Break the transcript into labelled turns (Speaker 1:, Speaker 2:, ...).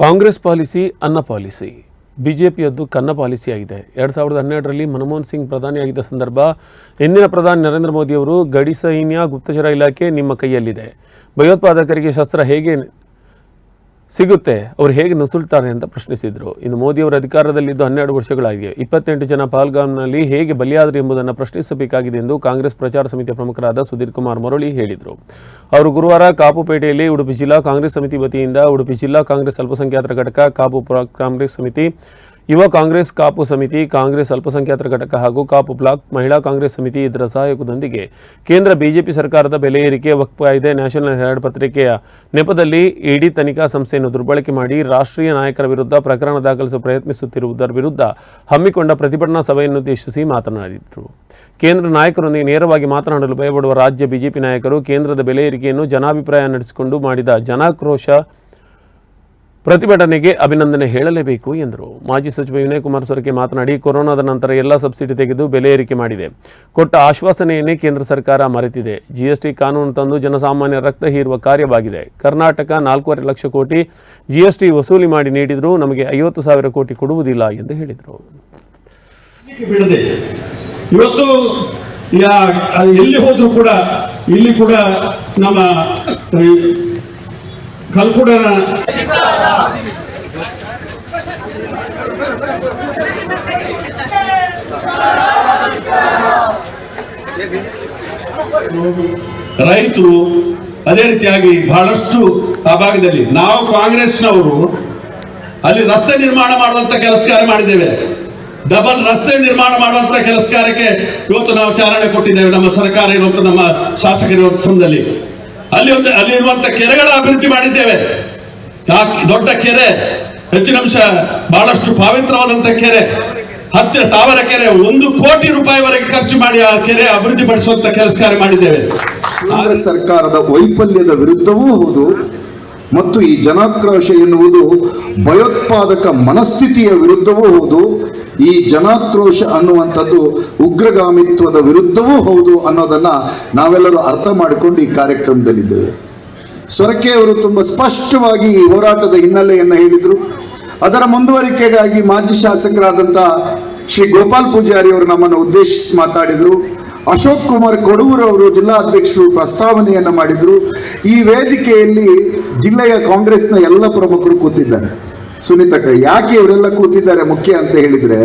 Speaker 1: Congress policy, ಅನ್ನ policy. ಬಿಜೆಪಿಯದ್ದು ಕನ್ನ ಪಾಲಿಸಿಯಾಗಿದೆ. ಎರಡು ಸಾವಿರದ ಹನ್ನೆರಡರಲ್ಲಿ ಮನಮೋಹನ್ ಸಿಂಗ್ ಪ್ರಧಾನಿಯಾಗಿದ್ದ ಸಂದರ್ಭ, ಹಿಂದಿನ ಪ್ರಧಾನಿ ನರೇಂದ್ರ ಮೋದಿಯವರು ಗಡಿ ಸೈನ್ಯ, ಗುಪ್ತಚರ ಇಲಾಖೆ ನಿಮ್ಮ ಕೈಯಲ್ಲಿದೆ. ಭಯೋತ್ಪಾದಕರಿಗೆ ಶಸ್ತ್ರ ಹೇಗೆ ಸಿಗುತ್ತೆ, ಅವ್ರು ಹೇಗೆ ನುಸುಳ್ತಾರೆ ಅಂತ ಪ್ರಶ್ನಿಸಿದರು. ಇನ್ನು ಮೋದಿಯವರ ಅಧಿಕಾರದಲ್ಲಿದ್ದು ಹನ್ನೆರಡು ವರ್ಷಗಳಾಗಿದೆ. ಇಪ್ಪತ್ತೆಂಟು ಜನ ಪಹಲ್ಗಾಮ್ನಲ್ಲಿ ಹೇಗೆ ಬಲಿಯಾದರು ಎಂಬುದನ್ನು ಪ್ರಶ್ನಿಸಬೇಕಾಗಿದೆ ಎಂದು ಕಾಂಗ್ರೆಸ್ ಪ್ರಚಾರ ಸಮಿತಿಯ ಪ್ರಮುಖರಾದ ಸುಧೀರ್ ಕುಮಾರ್ ಮರಳಿ ಹೇಳಿದರು. ಅವರು ಗುರುವಾರ ಕಾಪುಪೇಟೆಯಲ್ಲಿ ಉಡುಪಿ ಜಿಲ್ಲಾ ಕಾಂಗ್ರೆಸ್ ಸಮಿತಿ ವತಿಯಿಂದ ಉಡುಪಿ ಜಿಲ್ಲಾ ಕಾಂಗ್ರೆಸ್ ಅಲ್ಪಸಂಖ್ಯಾತರ ಘಟಕ ಕಾಪು ಕಾಂಗ್ರೆಸ್ ಸಮಿತಿ ಯುವ ಕಾಂಗ್ರೆಸ್ ಕಾಪು ಸಮಿತಿ, ಕಾಂಗ್ರೆಸ್ ಅಲ್ಪಸಂಖ್ಯಾತರ ಘಟಕ ಹಾಗೂ ಕಾಪು ಬ್ಲಾಕ್ ಮಹಿಳಾ ಕಾಂಗ್ರೆಸ್ ಸಮಿತಿ ಇದರ ಸಹಯೋಗದೊಂದಿಗೆ ಕೇಂದ್ರ ಬಿಜೆಪಿ ಸರ್ಕಾರದ ಬೆಲೆ ಏರಿಕೆ ವಕ್ಫ್ ಕಾಯ್ದೆ ನ್ಯಾಷನಲ್ ಹೆರಾಲ್ಡ್ ಪತ್ರಿಕೆಯ ನೆಪದಲ್ಲಿ ಇಡಿ ತನಿಖಾ ಸಂಸ್ಥೆಯನ್ನು ದುರ್ಬಳಕೆ ಮಾಡಿ ರಾಷ್ಟ್ರೀಯ ನಾಯಕರ ವಿರುದ್ಧ ಪ್ರಕರಣ ದಾಖಲಿಸಲು ಪ್ರಯತ್ನಿಸುತ್ತಿರುವುದರ ವಿರುದ್ಧ ಹಮ್ಮಿಕೊಂಡ ಪ್ರತಿಭಟನಾ ಸಭೆಯನ್ನುದ್ದೇಶಿಸಿ ಮಾತನಾಡಿದರು. ಕೇಂದ್ರ ನಾಯಕರೊಂದಿಗೆ ನೇರವಾಗಿ ಮಾತನಾಡಲು ಭಯಪಡುವ ರಾಜ್ಯ ಬಿಜೆಪಿ ನಾಯಕರು ಕೇಂದ್ರದ ಬೆಲೆ ಏರಿಕೆಯನ್ನು ಜನಾಭಿಪ್ರಾಯ ನಡೆಸಿಕೊಂಡು ಮಾಡಿದ ಜನಾಕ್ರೋಶ ಪ್ರತಿಭಟನೆಗೆ ಅಭಿನಂದನೆ ಹೇಳಲೇಬೇಕು ಎಂದರು. ಮಾಜಿ ಸಚಿವ ವಿನಯ್ ಕುಮಾರ್ ಸೊರಕೆ ಮಾತನಾಡಿ, ಕೊರೋನಾದ ನಂತರ ಎಲ್ಲ ಸಬ್ಸಿಡಿ ತೆಗೆದು ಬೆಲೆ ಏರಿಕೆ ಮಾಡಿದೆ. ಕೊಟ್ಟ ಆಶ್ವಾಸನೆಯನ್ನೇ ಕೇಂದ್ರ ಸರ್ಕಾರ ಮರೆತಿದೆ. ಜಿಎಸ್ಟಿ ಕಾನೂನು ತಂದು ಜನಸಾಮಾನ್ಯ ರಕ್ತ ಹೀರುವ ಕಾರ್ಯವಾಗಿದೆ. ಕರ್ನಾಟಕ ನಾಲ್ಕೂವರೆ ಲಕ್ಷ ಕೋಟಿ ಜಿಎಸ್ಟಿ ವಸೂಲಿ ಮಾಡಿ ನೀಡಿದರೂ ನಮಗೆ ಐವತ್ತು ಸಾವಿರ ಕೋಟಿ ಕೊಡುವುದಿಲ್ಲ ಎಂದು ಹೇಳಿದರು.
Speaker 2: ಇವತ್ತು ಎಲ್ಲಿ ಹೋದ್ರು ಕೂಡ, ಇಲ್ಲಿ ಕೂಡ ನಮ್ಮ ಕಲ್ಕುಡನ ರೈತರು ಅದೇ ರೀತಿಯಾಗಿ ಬಹಳಷ್ಟು ಆ ಭಾಗದಲ್ಲಿ ನಾವು ಕಾಂಗ್ರೆಸ್ನವರು ಅಲ್ಲಿ ರಸ್ತೆ ನಿರ್ಮಾಣ ಮಾಡುವಂತ ಕೆಲಸ ಕಾರ್ಯ ಮಾಡಿದ್ದೇವೆ. ಡಬಲ್ ರಸ್ತೆ ನಿರ್ಮಾಣ ಮಾಡುವಂತ ಕೆಲಸ ಕಾರ್ಯಕ್ಕೆ ಇವತ್ತು ನಾವು ಚಾಲನೆ ಕೊಟ್ಟಿದ್ದೇವೆ ನಮ್ಮ ಸರ್ಕಾರ, ಇವತ್ತು ನಮ್ಮ ಶಾಸಕರ ಸಂದರ್ಭದಲ್ಲಿ ಅಲ್ಲಿ ಒಂದು ಅಲ್ಲಿ ಇರುವಂತ ಕೆರೆಗಳ ಅಭಿವೃದ್ಧಿ ಮಾಡಿದ್ದೇವೆ. ದೊಡ್ಡ ಕೆರೆ ಹೆಚ್ಚಿನಂಶ ಬಹಳಷ್ಟು ಪವಿತ್ರವಾದಂತ ಕೆರೆ, ಹತ್ತಿರ ತಾವರ ಕೆರೆ, ಒಂದು ಕೋಟಿ ರೂಪಾಯಿವರೆಗೆ ಖರ್ಚು ಮಾಡಿ ಆ ಕೆರೆ ಅಭಿವೃದ್ಧಿ ಪಡಿಸುವಂತ ಕೆಲಸ ಮಾಡಿದ್ದೇವೆ.
Speaker 3: ಕೇಂದ್ರ ಸರ್ಕಾರದ ವೈಫಲ್ಯದ ವಿರುದ್ಧವೂ ಹೌದು. ಮತ್ತು ಈ ಜನಾಕ್ರೋಶ ಎನ್ನುವುದು ಭಯೋತ್ಪಾದಕ ಮನಸ್ಥಿತಿಯ ವಿರುದ್ಧವೂ ಹೌದು, ಈ ಜನಾಕ್ರೋಶ ಅನ್ನುವಂಥದ್ದು ಉಗ್ರಗಾಮಿತ್ವದ ವಿರುದ್ಧವೂ ಹೌದು ಅನ್ನೋದನ್ನ ನಾವೆಲ್ಲರೂ ಅರ್ಥ ಮಾಡಿಕೊಂಡು ಈ ಕಾರ್ಯಕ್ರಮದಲ್ಲಿದ್ದೇವೆ. ಸೊರಕೆ ಅವರು ತುಂಬ ಸ್ಪಷ್ಟವಾಗಿ ಈ ಹೋರಾಟದ ಹಿನ್ನೆಲೆಯನ್ನು ಹೇಳಿದರು. ಅದರ ಮುಂದುವರಿಕೆಗಾಗಿ ಮಾಜಿ ಶಾಸಕರಾದಂಥ ಶ್ರೀ ಗೋಪಾಲ್ ಪೂಜಾರಿ ಅವರು ನಮ್ಮನ್ನು ಉದ್ದೇಶಿಸಿ ಮಾತಾಡಿದರು. ಅಶೋಕ್ ಕುಮಾರ್ ಕೊಡೂರು ಅವರು ಜಿಲ್ಲಾಧ್ಯಕ್ಷರು ಪ್ರಸ್ತಾವನೆಯನ್ನ ಮಾಡಿದ್ರು. ಈ ವೇದಿಕೆಯಲ್ಲಿ ಜಿಲ್ಲೆಯ ಕಾಂಗ್ರೆಸ್ನ ಎಲ್ಲ ಪ್ರಮುಖರು ಕೂತಿದ್ದಾರೆ. ಸುನೀತಕ್ಕ ಯಾಕೆ ಇವರೆಲ್ಲ ಕೂತಿದ್ದಾರೆ ಮುಖ್ಯ ಅಂತ ಹೇಳಿದ್ರೆ